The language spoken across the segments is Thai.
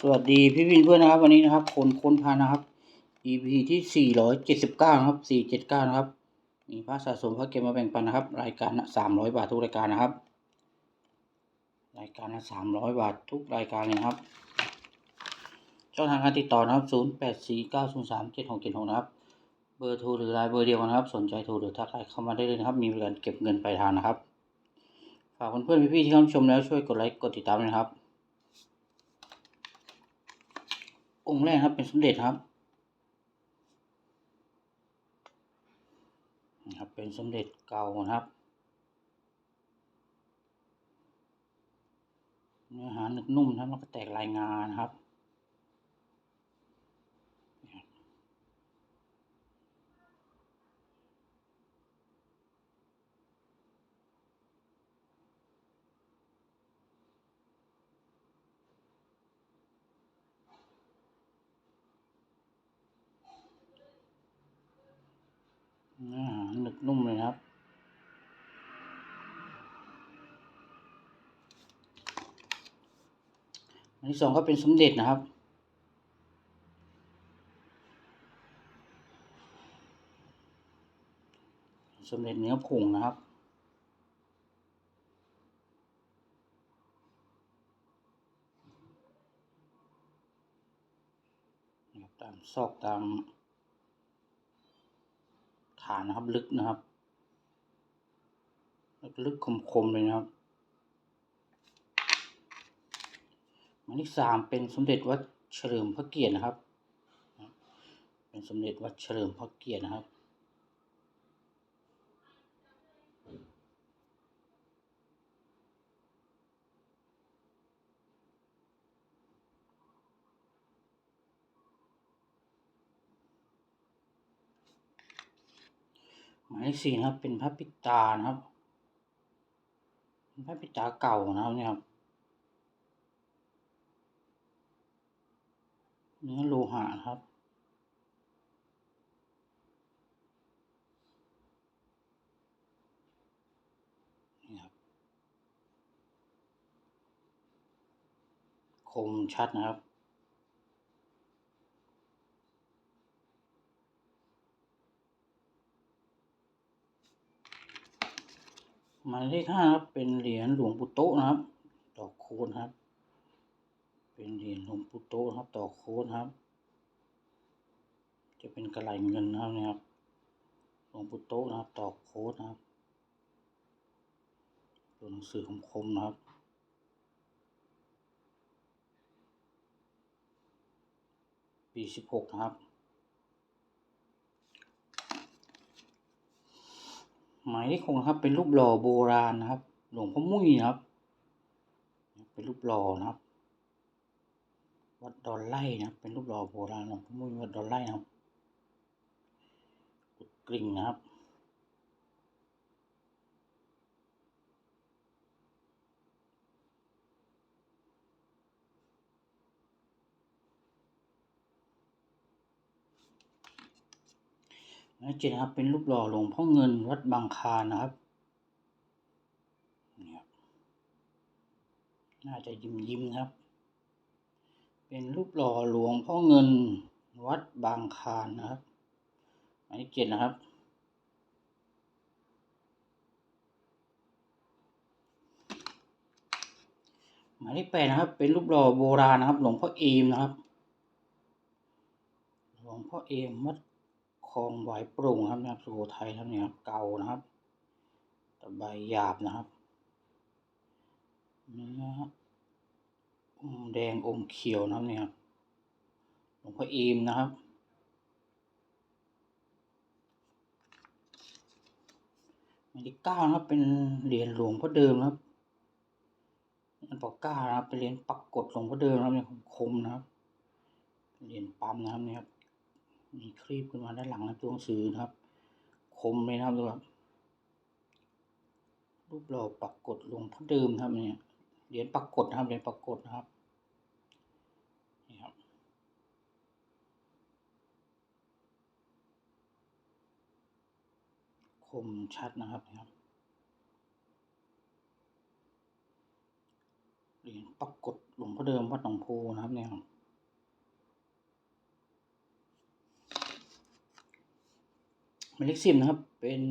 สวัสดีพี่วินเพื่อนนะครับ วันนี้นะครับ คนค้นพานะครับ EP ที่ 479 นะครับ 479 นะครับ มีพระสะสมพระเก็บมาแบ่งปันนะครับ รายการละ300 บาททุกรายการนะครับ รายการละ300 บาททุกรายการเลยครับ ช่องทางการติดต่อนะครับ 0849037676 นะครับ เบอร์โทรหรือไลน์เบอร์เดียวกันนะครับ สนใจโทรหรือทักไลน์เข้ามาได้เลยนะครับ มีบริการเก็บเงินปลายทางนะครับ ฝากเพื่อนๆพี่ๆที่เข้าชมแล้วช่วยกดไลค์กดติดตามด้วยนะครับ องค์แรกครับเป็นสมเด็จครับนะครับ เป็นสมเด็จเก่านะครับ เนื้อหาหนึบนุ่มนะครับแล้วก็แตกลายงานครับ หนึบนุ่มเลยครับ อันที่สองก็เป็นสมเด็จนะครับสมเด็จเนื้อผงนะครับ ตามซอกตามานนะครับ ลึกนะครับ ลึกคมๆเลยนะครับหมายเลขสามเป็นสมเด็จวัดเฉลิมพระเกียรตินะครับ เป็นสมเด็จวัดเฉลิมพระเกียรตินะครับ หมายเลขสี่นะครับ เป็นพระปิตานะครับเป็นพระปิตาเก่านะครับเนี่ยครับเนื้อโลหะนะครับนี่ครับคมชัดนะครับ หมายเลขห้าครับ เป็นเหรียญหลวงปู่โตนะครับดอโคนครับ เป็นเหรียญหลวงปู่โตครับดอโคนครับ จะเป็นกระไหลเงินนะครับเนี่ยครับ หลวงปู่โตนะครับดอโคนนะครับตัวหนังสือคมๆนะครับปีสิบหกนะครับ หมายเลขหกนะครับ เป็นรูปหล่อโบราณนะครับ หลวงพ่อมุ้ยนะครับ เป็นรูปหล่อนะครับ วัดดอนไล่นะครับ เป็นรูปหล่อโบราณหลวงพ่อมุ้ยวัดดอนไล่นะครับกุดกริ่งนะครับ หมายเลขเจ็ดนะครับ เป็นรูปหล่อหลวงพ่อเงินวัดบางคานะครับนี่ครับ น่าจะยิ้มยิ้มครับ เป็นรูปหล่อหลวงพ่อเงินวัดบางคานนะครับหมายเลขเจ็ดนะครับหมายเลขแปดนะครับ เป็นรูปหล่อโบราณนะครับ หลวงพ่อเอมนะครับ หลวงพ่อเอมวัด คลองหวปร่งครับนะครับสุโขทัยครับเนี่ยเก่านะครับตะใบหยาบนะครับเนื้ออมแดงอมเขียวนะครับเนี่ยหลวงพ่อเอมนะครับหมายเลขเก้านะครับเป็นเหรียญหลวงพ่อเดิมนะครับอันปอกเก้านะครับเป็นเหรียญปักกดหลวงพ่อเดิมนะครับเนี่ยคมนะครับเหรียญปั๊มนะครับเนี่ยครับ มีครีบขึ้นมาด้านหลังนะตัวหนังสือนะครับ คมเลยนะครับดูครับรูปหล่อปักกดหลวงพ่อเดิมครับเนี่ยเหรียญปักกดนะครับเหรียญปักกดนะครับนี่ครับคมชัดนะครับนะครับเหรียญปักกดหลวงลวงพ่อเดิมวัดหนองโพนะครับเนี่ยครับหมา ยเลขสิบนะครับ เป็น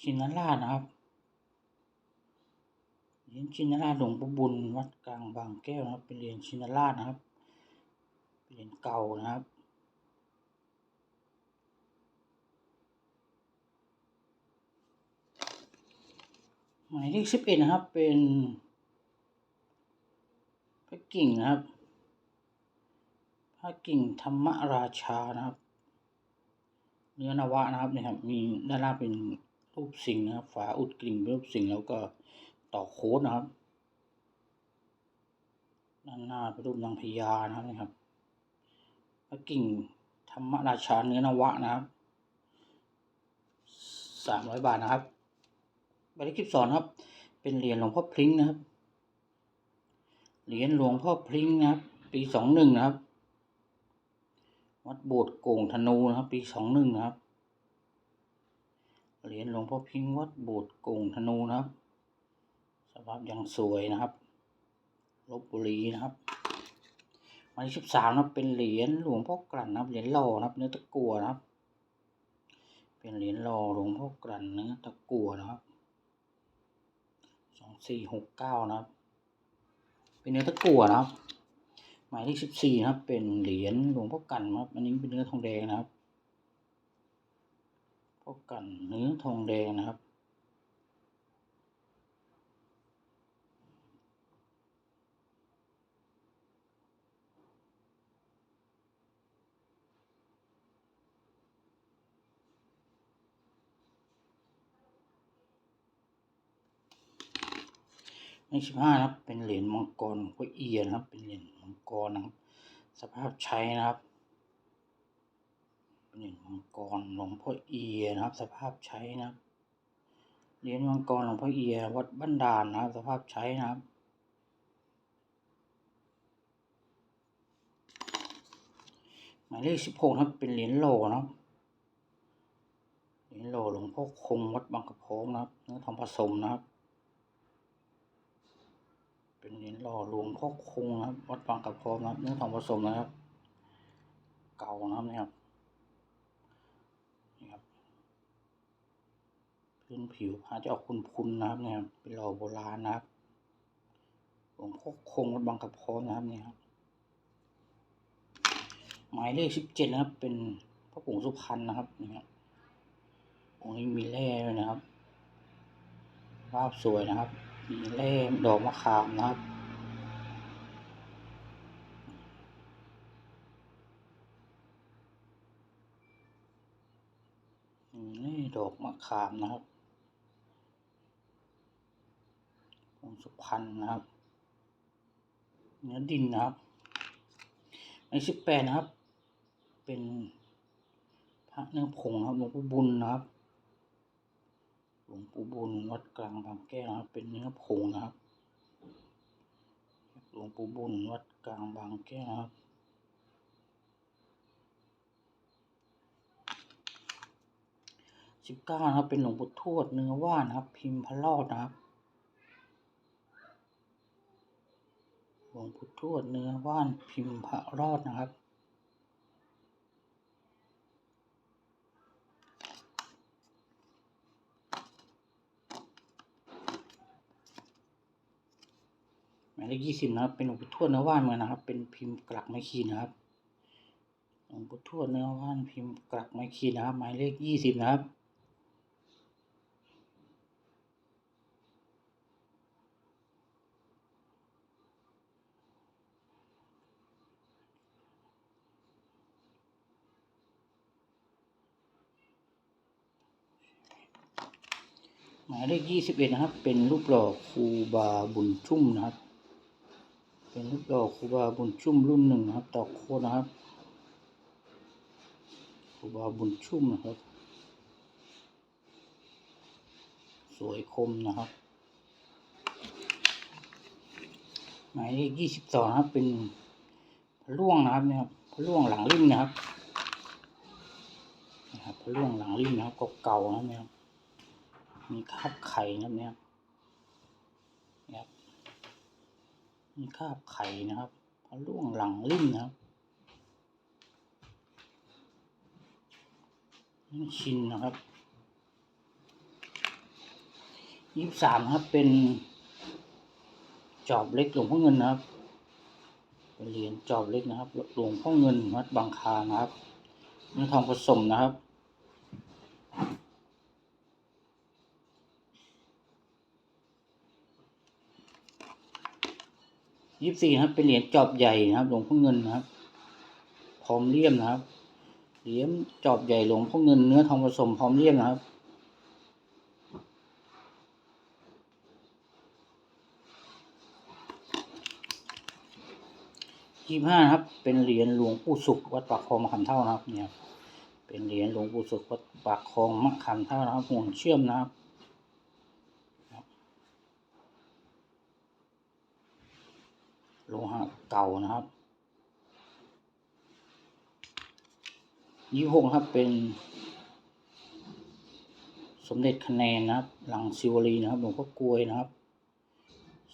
ชินราชนะครับเหรียญชินราชหลวงปู่บุญวัดกลางบางแก้วนะครับ เป็นเหรียญชินราชนะครับเป็นเหรียญเก่านะครับหมายเลขสิบเอ็ดนะครับ เป็นพระกิ่งนะครับ พระกิ่งธรรมราชานะครับ เนื้อนวะนะครับเนี่ยครับ มีด้านล่างเป็นรูปสิงห์นะครับ ฝาอุดกลิ่งเป็นรูปสิงห์แล้วก็ต่อโค้ดนะครับด้านหน้าเป็นรูปนางพญานะครับนี่ครับพระกิ่งธรรมราชาเนื้อนวะนะครับสามร้อยบาทนะครับหมายเลขสิบสองครับ เป็นเหรียญหลวงพ่อพริ้งนะครับเหรียญหลวงพ่อพริ้งนะครับ ปีสองหนึ่งนะครับ วัดโบสถ์โก่งธนูนะครับ ปีสองหนึ่งครับเหรียญหลวงพ่อพิงวัดโบสถ์โก่งธนูนะครับ สภาพยังสวยนะครับลบบุรีนะครับหมายเลขสิบสามนะเป็นเหรียญหลวงพ่อกลั่นนะครับเหรียญหล่อนะครับ เนื้อตะกั่วนะครับ เป็นเหรียญหล่อหลวงพ่อกลั่นเนื้อตะกั่วนะครับสองสี่หกเก้านะครับ เป็นเนื้อตะกั่วนะครับ มายเลขสิบสี่นะครับ เป็นเหรียญหลวงพ่อกันครับ อันนี้เป็นเนื้อทองแดงนะครับพ่อกันเนื้อทองแดงนะครับ ในสิบห้านะครับ เป็นเหรียญมังกรหลวงพ่อเอียนะครับ เป็นเหรียญมังกรนะครับ สภาพใช้นะครับ เป็นเหรียญมังกรหลวงพ่อเอียนะครับ สภาพใช้นะครับเหรียญมังกรหลวงพ่อเอียวัดบ้านดานนะครับ สภาพใช้นะครับหมายเลขสิบหกครับเป็นเหรียญโลนะครับเหรียญโลหลวงพ่อคงวัดบางกระโพงนะครับเนื้อทองผสมนะครับ เป็นเหรียญหล่อหลวงพ่อคงนะครับวัดบางกระพงนะครับเนื้อทองผสมนะครับ เก่านะครับเนี่ยครับนี่ครับพื้นผิวพระจะออกคุณๆนะครับเนี่ยครับเป็นหล่อโบราณนะครับหลวงพ่อคงวัดบางกระโพงนะครับเนี่ยครับหมายเลขสิบเจ็ดนะครับ เป็นพระผงสุพรรณนะครับนี่ครับองค์นี้มีแร่ด้วยนะครับภาพสวยนะครับ มีแร่มดอกมะขามนะครับมีแร่ดอกมะขามนะครับผงสุพรรณนะครับ เนื้อดินนะครับในสิบแปดนะครับ เป็นพระเนื้อผงนะครับหลวงปู่บุญนะครับ หลวงปู่บุญวัดกลางบางแก้วนะครับ เป็นเนื้อผงนะครับหลวงปู่บุญวัดกลางบางแก้วครับสิบเก้านะครับ เป็นหลวงปู่ทวดเนื้อว่านนะครับ พิมพ์พระรอดนะครับหลวงปู่ทวดเนื้อว่านพิมพ์พระรอดนะครับ หมายเล ขยี่สิบนะครับ เป็นหลวงปู่ทวดเนื้อว่านเหมือนนะครับ เป็นพิมพ์กลักไม้ขีดนะครับหลวงปู่ทวดเนื้อว่านพิมพ์กลักไม้ขีดนะครับ หมายเลขยี่สิบนะครับหมายเลขยี่สิบเอ็ดนะครับ เป็นรูปหล่อครูบาบุญชุ่มนะครับ เป็นรูปหล่อครูบาบุญชุ่มรุ่นหนึ่งนะครับต่อโคนะครับครูบาบุญชุ่มนะครับ สวยคมนะครับหมายเลขยี่สิบสองนะครับ เป็นพะล่วงนะครับเนี่ยครับพะล่วงหลังริมนะครับนะครับพะล่วงหลังริมนะครับเก่าๆนะครับเนี่ยมีคราบไข่นะครับเนี่ยครับ มีคราบไข่นะครับระล่วงหลังลิ่มนะครับนี่ชินนะครับยี่สามครับเป็น จอบเล็กหลวงพ่อเงินนะครับเป็นเหรียญจอบเล็กนะครับหลวงพ่อเงินวัดบางคานะครับเนื้อทองผสมนะครับ ยี่สิบสี่ครับ เป็นเหรียญจอบใหญ่นะครับ หลวงพ่อเงินนะครับพร้อมเลี่ยมนะครับ เหรียญจอบใหญ่หลวงพ่อเงินเนื้อทองผสมพร้อมเลี่ยมนะครับยี่ห้าครับ เป็นเหรียญหลวงปู่สุขวัดปากคลองมะขามเท่านะครับ เนี่ย เป็นเหรียญหลวงปู่สุขวัดปากคลองมะขามเท่านะครับห่วงเชื่อมนะครับ โลหะ เก่านะครับยี่หกครับเป็น สมเด็จคะแนนนะครับ หลังซิวลีนะครับหลวงพ่อกลวยนะครับ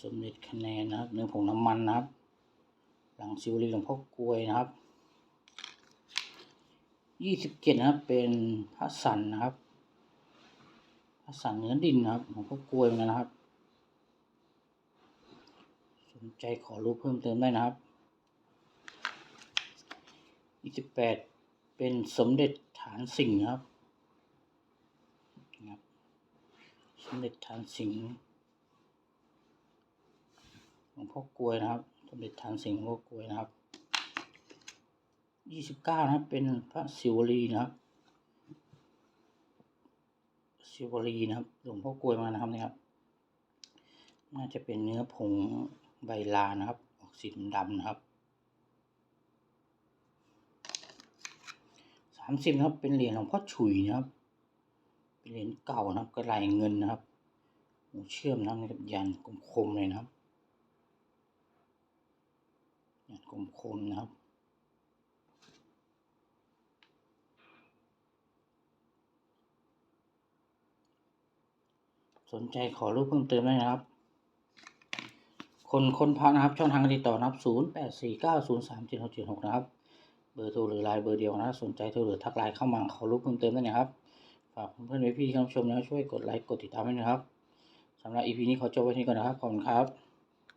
สมเด็จคะแนนนะครับเนื้อผงน้ำมันนะครับ หลังซิวลีหลวงพ่อกลวยนะครับยี่สิบเจ็ดนะครับเป็นพระสันนะครับพระสันเนื้อดินนะครับหลวงพ่อกลวยเหมือนกันนะครับ นใจขอรู้เพิ่มเติมได้นะครับยี่สิบแปดเป็นสมเด็จฐานสิงห์ครับครับ สมเด็จฐานสิงห์หลวงพ่อกลวยนะครับ สมเด็จฐานสิงห์หลวงพ่อกลวยนะครับยี่สิบเก้านะครับเป็นพระศิวลีนะครับศิวลีนะครับ หลวงพ่อกลวยมานะครับเนี่ยครับ น่าจะเป็นเนื้อผง ใบลานะครับ ออกสีดำนะครับสามสิบนะครับ เป็นเหรียญหลวงพ่อฉุยนะครับ เป็นเหรียญเก่านะครับกระไหลเงินนะครับหูเชื่อมนะครับนี่ครับยันคมๆเลยนะครับยันคมๆนะครับสนใจขอรูปเพิ่มเติมได้นะครับ คนคนพักนะครับ ช่องทางการติดต่อนะครับ0 8 4 9 0 3 7 6 7 6นะครับ เบอร์โทรหรือไลน์เบอร์เดียวนะ สนใจโทรหรือทักไลน์เข้ามาขอรู้เพิ่มเติมได้นะครับ ฝากเพื่อนๆพี่ที่กำลังชมนะช่วยกดไลค์กดติดตามให้นะครับสำหรับ EP นี้ขอจบไว้ที่ก่อนนะครับ ขอบคุณครับ